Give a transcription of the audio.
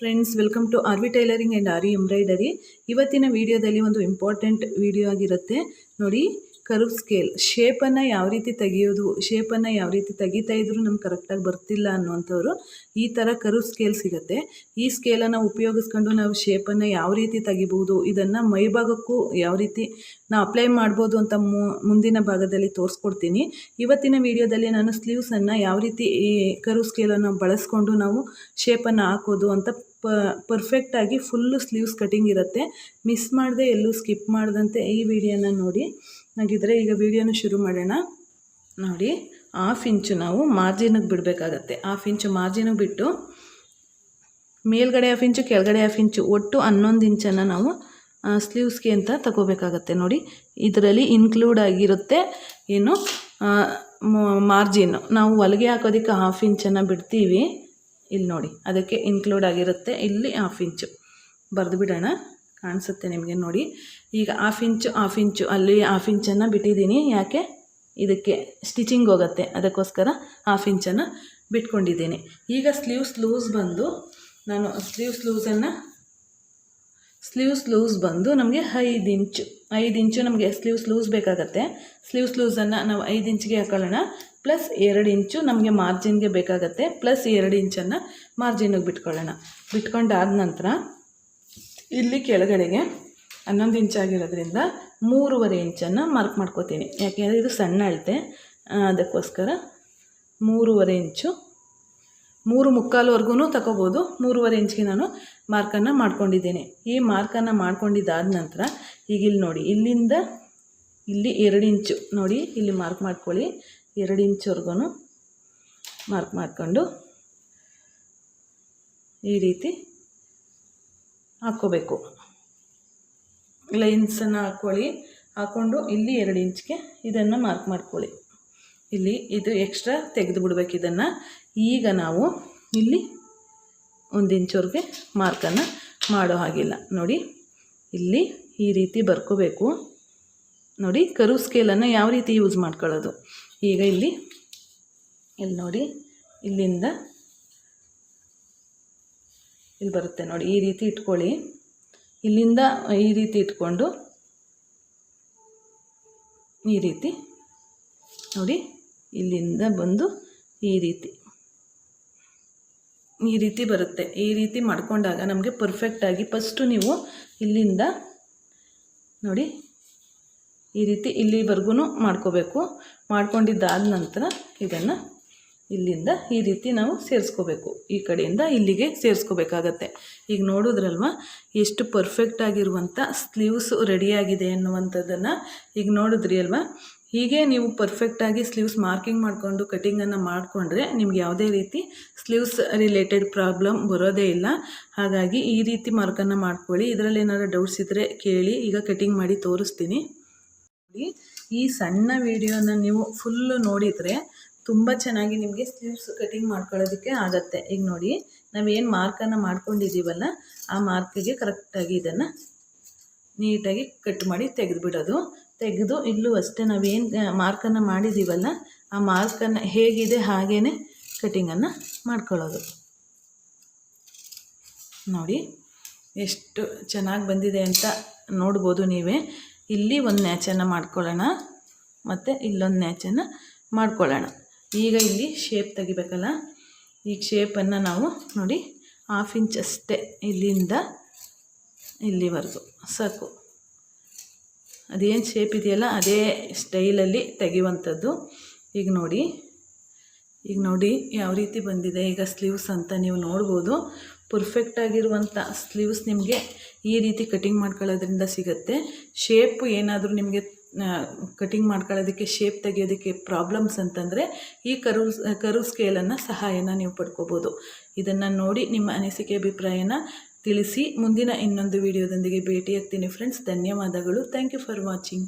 Friends welcome to R V tailoring and aari embroidery ಇವತ್ತಿನ ವಿಡಿಯೋದಲ್ಲಿ ಒಂದು ಇಂಪಾರ್ಟೆಂಟ್ ವಿಡಿಯೋ ಆಗಿರುತ್ತೆ. ನೋಡಿ ಕರ್ವ್ ಸ್ಕೇಲ್ ಶೇಪನ್ನು ಯಾವ ರೀತಿ ತೆಗೆಯೋದು ಶೇಪನ್ನು ಯಾವ ರೀತಿ ತೆಗಿತಾ ಇದ್ರೂ ನಮ್ಗೆ ಕರೆಕ್ಟಾಗಿ ಬರ್ತಿಲ್ಲ ಅನ್ನುವಂಥವ್ರು ಈ ಥರ ಕರ್ವ್ ಸ್ಕೇಲ್ ಸಿಗುತ್ತೆ. ಈ ಸ್ಕೇಲನ್ನು ಉಪಯೋಗಿಸ್ಕೊಂಡು ನಾವು ಶೇಪನ್ನು ಯಾವ ರೀತಿ ತೆಗಿಬೋದು ಇದನ್ನು ಮೈಭಾಗಕ್ಕೂ ಯಾವ ರೀತಿ ನಾವು ಅಪ್ಲೈ ಮಾಡ್ಬೋದು ಅಂತ ಮುಂದಿನ ಭಾಗದಲ್ಲಿ ತೋರಿಸ್ಕೊಡ್ತೀನಿ. ಇವತ್ತಿನ ವಿಡಿಯೋದಲ್ಲಿ ನಾನು ಸ್ಲೀವ್ಸನ್ನು ಯಾವ ರೀತಿ ಈ ಕರ್ವ್ ಸ್ಕೇಲನ್ನು ಬಳಸ್ಕೊಂಡು ನಾವು ಶೇಪನ್ನು ಹಾಕೋದು ಅಂತ ಪರ್ಫೆಕ್ಟಾಗಿ ಫುಲ್ಲು ಸ್ಲೀವ್ಸ್ ಕಟಿಂಗ್ ಇರುತ್ತೆ. ಮಿಸ್ ಮಾಡದೆ, ಎಲ್ಲೂ ಸ್ಕಿಪ್ ಮಾಡದಂತೆ ಈ ವಿಡಿಯೋನ ನೋಡಿ. ಹಾಗಿದ್ರೆ ಈಗ ವಿಡಿಯೋನ ಶುರು ಮಾಡೋಣ. ನೋಡಿ ಹಾಫ್ ಇಂಚು ನಾವು ಮಾರ್ಜಿನಿಗೆ ಬಿಡಬೇಕಾಗತ್ತೆ. ಹಾಫ್ ಇಂಚು ಮಾರ್ಜಿನಿಗೆ ಬಿಟ್ಟು ಮೇಲ್ಗಡೆ ಹಾಫ್ ಇಂಚು ಕೆಳಗಡೆ ಹಾಫ್ ಇಂಚು ಒಟ್ಟು ಹನ್ನೊಂದು ಇಂಚನ್ನು ನಾವು ಸ್ಲೀವ್ಸ್ಗೆ ಅಂತ ತಗೋಬೇಕಾಗತ್ತೆ. ನೋಡಿ, ಇದರಲ್ಲಿ ಇನ್ಕ್ಲೂಡ್ ಆಗಿರುತ್ತೆ ಏನು ಮಾರ್ಜಿನ್ ನಾವು ಹೊಲಿಗೆ ಹಾಕೋದಕ್ಕೆ ಹಾಫ್ ಇಂಚನ್ನು ಬಿಡ್ತೀವಿ. ಇಲ್ಲಿ ನೋಡಿ. ಅದಕ್ಕೆ ಇನ್ಕ್ಲೂಡ್ ಆಗಿರುತ್ತೆ. ಇಲ್ಲಿ ಹಾಫ್ ಇಂಚು ಬರೆದು ಬಿಡೋಣ. ಕಾಣಿಸುತ್ತೆ ನಿಮಗೆ ನೋಡಿ. ಈಗ ಹಾಫ್ ಇಂಚು ಹಾಫ್ ಇಂಚು ಅಲ್ಲಿ ಹಾಫ್ ಇಂಚನ್ನು ಬಿಟ್ಟಿದ್ದೀನಿ. ಯಾಕೆ? ಇದಕ್ಕೆ ಸ್ಟಿಚಿಂಗ್ ಹೋಗುತ್ತೆ. ಅದಕ್ಕೋಸ್ಕರ ಹಾಫ್ ಇಂಚನ್ನು ಬಿಟ್ಕೊಂಡಿದ್ದೀನಿ. ಈಗ ಸ್ಲೀವ್ಸ್ ಲೂಸ್ ಬಂದು ನಾನು ಸ್ಲೀವ್ಸ್ ಲೂಸನ್ನು ಸ್ಲೀವ್ಸ್ ಲೂಸ್ ಬಂದು ನಮಗೆ ಐದು ಇಂಚು ಐದು ಇಂಚು ನಮಗೆ ಸ್ಲೀವ್ಸ್ ಲೂಸ್ ಬೇಕಾಗತ್ತೆ. ಸ್ಲೀವ್ಸ್ ಲೂಸನ್ನು ನಾವು ಐದು ಇಂಚಿಗೆ ಹಾಕೊಳ್ಳೋಣ. ಪ್ಲಸ್ ಎರಡು ಇಂಚು ನಮಗೆ ಮಾರ್ಜಿನ್ಗೆ ಬೇಕಾಗತ್ತೆ. ಪ್ಲಸ್ ಎರಡು ಇಂಚನ್ನು ಮಾರ್ಜಿನಿಗೆ ಬಿಟ್ಕೊಳ್ಳೋಣ. ಬಿಟ್ಕೊಂಡಾದ ನಂತರ ಇಲ್ಲಿ ಕೆಳಗಡೆಗೆ ಹನ್ನೊಂದು ಇಂಚಾಗಿರೋದ್ರಿಂದ ಮೂರುವರೆ ಇಂಚನ್ನು ಮಾರ್ಕ್ ಮಾಡ್ಕೋತೀನಿ. ಯಾಕೆಂದರೆ ಇದು ಸಣ್ಣ ಅಳತೆ. ಅದಕ್ಕೋಸ್ಕರ ಮೂರುವರೆ ಇಂಚು, ಮೂರು ಮುಕ್ಕಾಲುವರೆಗೂ ತಗೋಬೋದು ಮೂರುವರೆ ಇಂಚಿಗೆ ನಾನು ಮಾರ್ಕನ್ನು ಮಾಡ್ಕೊಂಡಿದ್ದೇನೆ. ಈ ಮಾರ್ಕನ್ನು ಮಾಡ್ಕೊಂಡಿದ್ದಾದ ನಂತರ ಈಗ ಇಲ್ಲಿ ನೋಡಿ, ಇಲ್ಲಿಂದ ಇಲ್ಲಿ ಎರಡು ಇಂಚು ನೋಡಿ, ಇಲ್ಲಿ ಮಾರ್ಕ್ ಮಾಡ್ಕೊಳ್ಳಿ. ಎರಡು ಇಂಚ್ವರೆಗೂ ಮಾರ್ಕ್ ಮಾಡಿಕೊಂಡು ಈ ರೀತಿ ಹಾಕ್ಕೋಬೇಕು. ಲೈನ್ಸನ್ನು ಹಾಕ್ಕೊಳ್ಳಿ. ಹಾಕ್ಕೊಂಡು ಇಲ್ಲಿ ಎರಡು ಇಂಚ್ಗೆ ಇದನ್ನು ಮಾರ್ಕ್ ಮಾಡ್ಕೊಳ್ಳಿ. ಇಲ್ಲಿ ಇದು ಎಕ್ಸ್ಟ್ರಾ ತೆಗೆದು ಬಿಡ್ಬೇಕು ಇದನ್ನು. ಈಗ ನಾವು ಇಲ್ಲಿ ಒಂದು ಇಂಚ್ವರೆಗೆ ಮಾರ್ಕನ್ನು ಮಾಡೋ ಹಾಗಿಲ್ಲ. ನೋಡಿ, ಇಲ್ಲಿ ಈ ರೀತಿ ಬರ್ಕೋಬೇಕು. ನೋಡಿ ಕರು ಸ್ಕೇಲನ್ನು ಯಾವ ರೀತಿ ಯೂಸ್ ಮಾಡ್ಕೊಳ್ಳೋದು. ಈಗ ಇಲ್ಲಿ ಇಲ್ಲಿ ನೋಡಿ, ಇಲ್ಲಿಂದ ಇಲ್ಲಿ ಬರುತ್ತೆ ನೋಡಿ, ಈ ರೀತಿ ಇಟ್ಕೊಳ್ಳಿ. ಇಲ್ಲಿಂದ ಈ ರೀತಿ ಇಟ್ಕೊಂಡು ಈ ರೀತಿ ನೋಡಿ, ಇಲ್ಲಿಂದ ಬಂದು ಈ ರೀತಿ. ಈ ರೀತಿ ಬರುತ್ತೆ. ಈ ರೀತಿ ಮಾಡಿಕೊಂಡಾಗ ನಮಗೆ ಪರ್ಫೆಕ್ಟಾಗಿ ಫಸ್ಟು ನೀವು ಇಲ್ಲಿಂದ ನೋಡಿ ಈ ರೀತಿ ಇಲ್ಲಿವರೆಗೂ ಮಾಡ್ಕೋಬೇಕು. ಮಾಡ್ಕೊಂಡಿದ್ದಾದ ನಂತರ ಇದನ್ನು ಇಲ್ಲಿಂದ ಈ ರೀತಿ ನಾವು ಸೇರಿಸ್ಕೋಬೇಕು. ಈ ಕಡೆಯಿಂದ ಇಲ್ಲಿಗೆ ಸೇರಿಸ್ಕೋಬೇಕಾಗತ್ತೆ. ಈಗ ನೋಡಿದ್ರಲ್ವ, ಎಷ್ಟು ಪರ್ಫೆಕ್ಟ್ ಆಗಿರುವಂಥ ಸ್ಲೀವ್ಸ್ ರೆಡಿಯಾಗಿದೆ ಅನ್ನುವಂಥದ್ದನ್ನು ಈಗ ನೋಡಿದ್ರಿ ಅಲ್ವಾ? ಹೀಗೆ ನೀವು ಪರ್ಫೆಕ್ಟಾಗಿ ಸ್ಲೀವ್ಸ್ ಮಾರ್ಕಿಂಗ್ ಮಾಡಿಕೊಂಡು ಕಟಿಂಗನ್ನು ಮಾಡಿಕೊಂಡ್ರೆ ನಿಮ್ಗೆ ಯಾವುದೇ ರೀತಿ ಸ್ಲೀವ್ಸ್ ರಿಲೇಟೆಡ್ ಪ್ರಾಬ್ಲಮ್ ಬರೋದೇ ಇಲ್ಲ. ಹಾಗಾಗಿ ಈ ರೀತಿ ಮಾರ್ಕನ್ನು ಮಾಡ್ಕೊಳ್ಳಿ. ಇದರಲ್ಲಿ ಏನಾದರೂ ಡೌಟ್ಸ್ ಇದ್ದರೆ ಕೇಳಿ. ಈಗ ಕಟಿಂಗ್ ಮಾಡಿ ತೋರಿಸ್ತೀನಿ. ಈ ಸಣ್ಣ ವಿಡಿಯೋನ ನೀವು ಫುಲ್ಲು ನೋಡಿದರೆ ತುಂಬ ಚೆನ್ನಾಗಿ ನಿಮಗೆ ಸ್ಲೀವ್ಸ್ ಕಟಿಂಗ್ ಮಾಡ್ಕೊಳ್ಳೋದಕ್ಕೆ ಆಗತ್ತೆ. ಈಗ ನೋಡಿ, ನಾವೇನು ಮಾರ್ಕನ್ನು ಮಾಡ್ಕೊಂಡಿದ್ದೀವಲ್ಲ, ಆ ಮಾರ್ಕಿಗೆ ಕರೆಕ್ಟಾಗಿ ಇದನ್ನು ನೀಟಾಗಿ ಕಟ್ ಮಾಡಿ ತೆಗೆದುಬಿಡೋದು. ತೆಗೆದು ಇಲ್ಲೂ ಅಷ್ಟೇ ನಾವೇನು ಮಾರ್ಕನ್ನು ಮಾಡಿದ್ದೀವಲ್ಲ, ಆ ಮಾರ್ಕನ್ನು ಹೇಗಿದೆ ಹಾಗೇ ಕಟಿಂಗನ್ನು ಮಾಡ್ಕೊಳ್ಳೋದು. ನೋಡಿ, ಎಷ್ಟು ಚೆನ್ನಾಗಿ ಬಂದಿದೆ ಅಂತ ನೋಡ್ಬೋದು ನೀವೇ. ಇಲ್ಲಿ ಒಂದು ನ್ಯಾಚನ್ನು ಮಾಡ್ಕೊಳ್ಳೋಣ. ಮತ್ತು ಇಲ್ಲೊಂದು ನ್ಯಾಚನ್ನು ಮಾಡ್ಕೊಳ್ಳೋಣ. ಈಗ ಇಲ್ಲಿ ಶೇಪ್ ತೆಗಿಬೇಕಲ್ಲ? ಈಗ ಶೇಪನ್ನು ನಾವು ನೋಡಿ ಹಾಫ್ ಇಂಚ್ ಅಷ್ಟೇ ಇಲ್ಲಿಂದ ಇಲ್ಲಿವರೆಗೂ. ಸಾಕು. ಅದೇನು ಶೇಪ್ ಇದೆಯಲ್ಲ, ಅದೇ ಸ್ಟೈಲಲ್ಲಿ ತೆಗೆಯುವಂಥದ್ದು. ಈಗ ನೋಡಿ ಈಗ ನೋಡಿ ಯಾವ ರೀತಿ ಬಂದಿದೆ. ಈಗ ಸ್ಲೀವ್ಸ್ ಅಂತ ನೀವು ನೋಡ್ಬೋದು. ಪರ್ಫೆಕ್ಟಾಗಿರುವಂಥ ಸ್ಲೀವ್ಸ್ ನಿಮಗೆ ಈ ರೀತಿ ಕಟಿಂಗ್ ಮಾಡ್ಕೊಳ್ಳೋದ್ರಿಂದ ಸಿಗುತ್ತೆ. ಶೇಪು ಏನಾದರೂ ನಿಮಗೆ ಕಟಿಂಗ್ ಮಾಡ್ಕೊಳ್ಳೋದಕ್ಕೆ ಶೇಪ್ ತೆಗೆಯೋದಕ್ಕೆ ಪ್ರಾಬ್ಲಮ್ಸ್ ಅಂತಂದರೆ ಈ ಕರು ಕರು ಸ್ಕೇಲನ್ನು ಸಹಾಯನ ನೀವು ಪಡ್ಕೋಬೋದು. ಇದನ್ನು ನೋಡಿ ನಿಮ್ಮ ಅನಿಸಿಕೆ, ಅಭಿಪ್ರಾಯನ ತಿಳಿಸಿ. ಮುಂದಿನ ಇನ್ನೊಂದು ವಿಡಿಯೋದೊಂದಿಗೆ ಭೇಟಿಯಾಗ್ತೀನಿ ಫ್ರೆಂಡ್ಸ್ ಧನ್ಯವಾದಗಳು. Thank you for watching